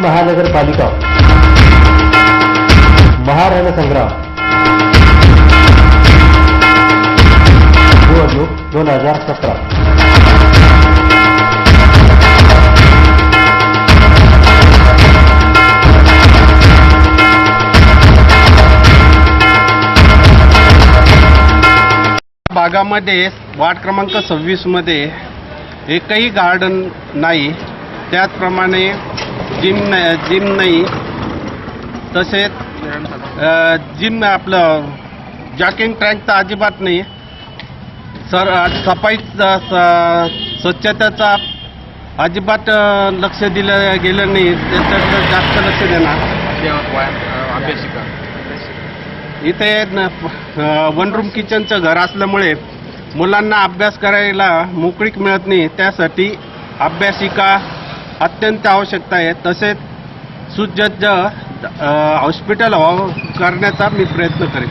महानगरपालिका. महारणसंग्राम. निवडणूक दोन हजार सतरा. भागामध्ये वार्ड क्रमांक सव्वीसमध्ये एकही गार्डन नाही. त्याचप्रमाणे जिम नाही जिम नाही. तसेच जिम आपलं. जॉकिंग ट्रॅक तर अजिबात नाही. सर सफाई स्वच्छतेचा अजिबात लक्ष दिलं गेलं नाही. त्याच्याकडे जास्त लक्ष देणार. अभ्यासिका इथे वन रूम किचनचं घर असल्यामुळे मुलांना अभ्यास करायला मोकळीक मिळत नाही. त्यासाठी अभ्यासिका अत्यंत आवश्यकता आहे. तसेच सुसज्ज हॉस्पिटल व्हावं करण्याचा मी प्रयत्न करेन.